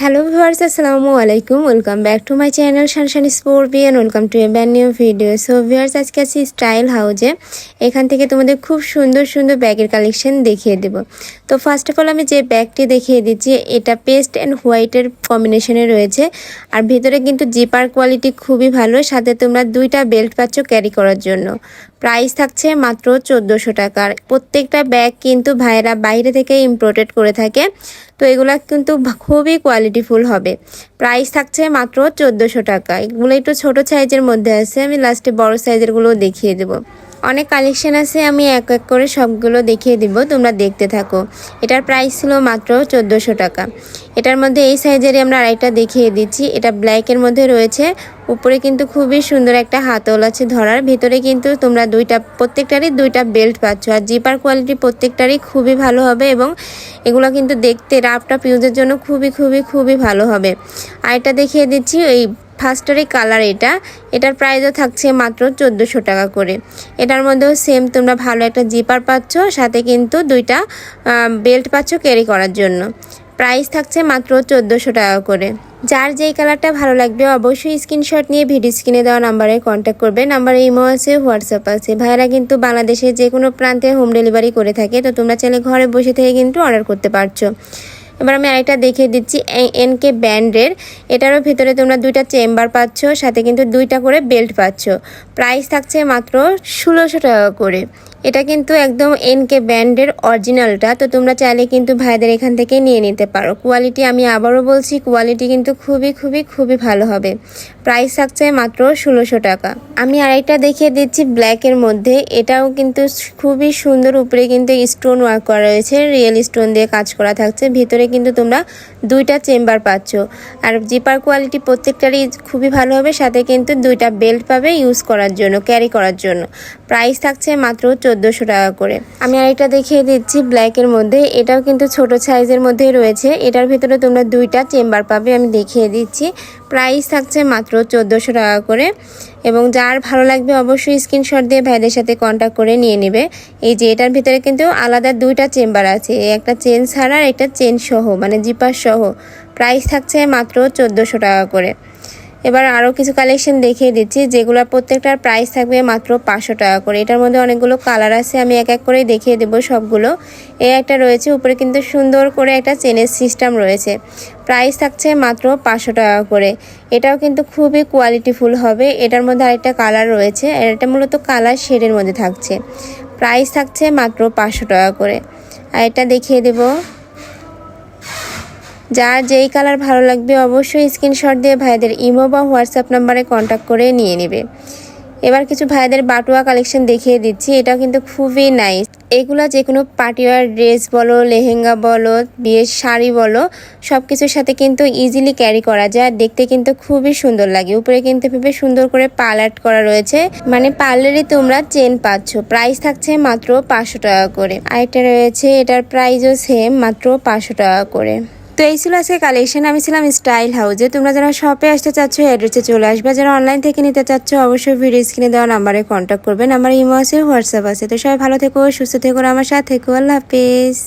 Hello viewers আসসালামু আলাইকুম welcome back to my channel Shanshan sport B and welcome to a brand new video so viewers আজকে আছি style হাউজে এখান থেকে তোমাদের খুব সুন্দর সুন্দর ব্যাগের কালেকশন দেখিয়ে দেব। তো ফার্স্ট অফ অল আমি যে ব্যাগটি দেখিয়ে দিচ্ছি, এটা পেস্ট অ্যান্ড হোয়াইটের কম্বিনেশনে রয়েছে। আর ভিতরে কিন্তু জিপার কোয়ালিটি খুবই ভালো। সাথে তোমরা দুইটা বেল্ট পাচ্ছ ক্যারি করার জন্য। প্রাইস থাকছে মাত্র চোদ্দোশো টাকার প্রত্যেকটা ব্যাগ কিন্তু ভাইয়েরা বাইরে থেকে ইম্পোর্টেড করে থাকে। তো, এগুলা কিন্তু খুবই কোয়ালিটিফুল হবে। প্রাইস থাকছে মাত্র চোদ্দোশো টাকা। এগুলো একটু ছোট সাইজের মধ্যে আছে। আমি লাস্টে বড় সাইজেরগুলোও দেখিয়ে দেবো। অনেক কালেকশন আছে, আমি এক এক করে সবগুলো দেখিয়ে দিব, তোমরা দেখতে থাকো। এটার প্রাইস ছিল মাত্র চোদ্দোশো টাকা। এটার মধ্যে এই সাইজেরই আমরা আরেকটা দেখিয়ে দিচ্ছি। এটা ব্ল্যাকের মধ্যে রয়েছে। উপরে কিন্তু খুবই সুন্দর একটা হাতল আছে ধরার। ভিতরে কিন্তু তোমরা দুইটা, প্রত্যেকটারই দুইটা বেল্ট পাচ্ছ। আর জিপার কোয়ালিটি প্রত্যেকটারই খুবই ভালো হবে এবং এগুলো কিন্তু দেখতে রাফ রাফটাপ ইউজের জন্য খুবই খুবই খুবই ভালো হবে। আর এটা দেখিয়ে দিচ্ছি, এই ফার্স্টারি কালার এটা, এটার প্রাইসও থাকছে মাত্র চোদ্দোশো টাকা করে। এটার মধ্যেও সেম তোমরা ভালো একটা জিপার পাচ্ছ, সাথে কিন্তু দুইটা বেল্ট পাচ্ছ ক্যারি করার জন্য। প্রাইস থাকছে মাত্র চোদ্দোশো টাকা করে। যার যেই কালারটা ভালো লাগবে অবশ্যই স্ক্রিনশট নিয়ে ভিডিও স্ক্রিনে দেওয়া নাম্বারে কন্ট্যাক্ট করবে। নাম্বারে ইমো আছে হোয়াটসঅ্যাপ আছে। ভাইরা কিন্তু বাংলাদেশে যে কোনো প্রান্তে হোম ডেলিভারি করে থাকে, তো তোমরা চাইলে ঘরে বসে থেকে কিন্তু অর্ডার করতে পারছ। এবার আমি আরেকটা দেখিয়ে দিচ্ছি এনকে ব্যান্ডের। এটারও ভিতরে তোমরা দুইটা চেম্বার পাচ্ছ, সাথে কিন্তু দুইটা করে বেল্ট পাচ্ছ। প্রাইস থাকছে মাত্র ষোলোশো টাকা করে। এটা কিন্তু একদম এনকে ব্যান্ডের অরিজিনালটা, তো তোমরা চাইলে কিন্তু ভাইদের এখান থেকে নিয়ে নিতে পারো। কোয়ালিটি আমি আবারও বলছি কোয়ালিটি কিন্তু খুবই খুবই খুবই ভালো হবে। প্রাইস থাকছে মাত্র ষোলোশো টাকা। আমি আরেকটা দেখিয়ে দিচ্ছি ব্ল্যাকের মধ্যে। এটাও কিন্তু খুবই সুন্দর, উপরে কিন্তু স্টোন ওয়ার্ক করা রয়েছে রিয়েল স্টোন দিয়ে কাজ করা থাকছে। ভিতরে কিন্তু তোমরা দুইটা চেম্বার পাচ্ছ। আর জিপার কোয়ালিটি প্রত্যেকটারই খুবই ভালো হবে, সাথে কিন্তু দুইটা বেল্ট পাবে ইউজ করার জন্য ক্যারি করার জন্য। প্রাইস থাকছে মাত্র চোদ্দোশো টাকা করে। আমি আরেকটা দেখিয়ে দিচ্ছি ব্ল্যাকের মধ্যে। এটাও কিন্তু ছোট সাইজের মধ্যে রয়েছে। এটার ভিতরে তোমরা দুইটা চেম্বার পাবে, আমি দেখিয়ে দিচ্ছি। প্রাইস থাকছে মাত্র চোদ্দোশো টাকা করে এবং যার ভালো লাগবে অবশ্যই স্ক্রিনশট দিয়ে ভাইদের সাথে কন্ট্যাক্ট করে নিয়ে নেবে। এই যে এটার ভিতরে কিন্তু আলাদা দুইটা চেম্বার আছে। একটা চেন ছাড়া আর একটা চেন সহ মানে জিপার সহ। প্রাইস থাকছে মাত্র চোদ্দোশো টাকা করে। এবার আরও কিছু কালেকশন দেখিয়ে দিচ্ছি, যেগুলো প্রত্যেকটার প্রাইস থাকবে মাত্র পাঁচশো টাকা করে। এটার মধ্যে অনেকগুলো কালার আছে, আমি এক এক করে দেখিয়ে দেবো সবগুলো। এ একটা রয়েছে, উপরে কিন্তু সুন্দর করে একটা চেনের সিস্টেম রয়েছে। প্রাইস থাকছে মাত্র পাঁচশো টাকা করে। এটাও কিন্তু খুবই কোয়ালিটিফুল হবে। এটার মধ্যে আরেকটা কালার রয়েছে, এটা মূলত কালার শেডের মধ্যে থাকছে। প্রাইস থাকছে মাত্র পাঁচশো টাকা করে। আর এটা দেখিয়ে দেবো। যার যেই কালার ভালো লাগবে অবশ্যই স্ক্রিনশট দিয়ে ভাইদের ইমো বা হোয়াটসঅ্যাপ নাম্বারে কন্ট্যাক্ট করে নিয়ে নেবে। এবার কিছু ভাইদের বাটুয়া কালেকশন দেখিয়ে দিচ্ছি এটা কিন্তু খুবই নাইস। এগুলা যে কোনো পার্টিওয়ার ড্রেস বলো, লেহেঙ্গা বলো, বিয়ের শাড়ি বলো সব কিছুর সাথে কিন্তু ইজিলি ক্যারি করা যায়। দেখতে কিন্তু খুবই সুন্দর লাগে। উপরে কিন্তু ভেবে সুন্দর করে পার্লার করা রয়েছে। মানে পার্লারে তোমরা চেন পাচ্ছ। প্রাইস থাকছে মাত্র পাঁচশো টাকা করে। আরেকটা রয়েছে, এটার প্রাইসও সেম মাত্র পাঁচশো টাকা করে। তো এই ছিল আজকে কালেকশন আমি ছিলাম স্টাইল হাউজে তোমরা যারা শপে আসতে চাচ্ছ অ্যাড্রেসে চলে আসবে। যারা অনলাইন থেকে নিতে চাচ্ছ, অবশ্যই ভিডিও স্ক্রিনে দেওয়া নাম্বারে কন্ট্যাক্ট করবেন আমার ইমো আছে হোয়াটসঅ্যাপ আছে। তো সবাই ভালো থেকো, সুস্থ থেকো আমার সাথে থেকো। আল্লাহ হাফিজ।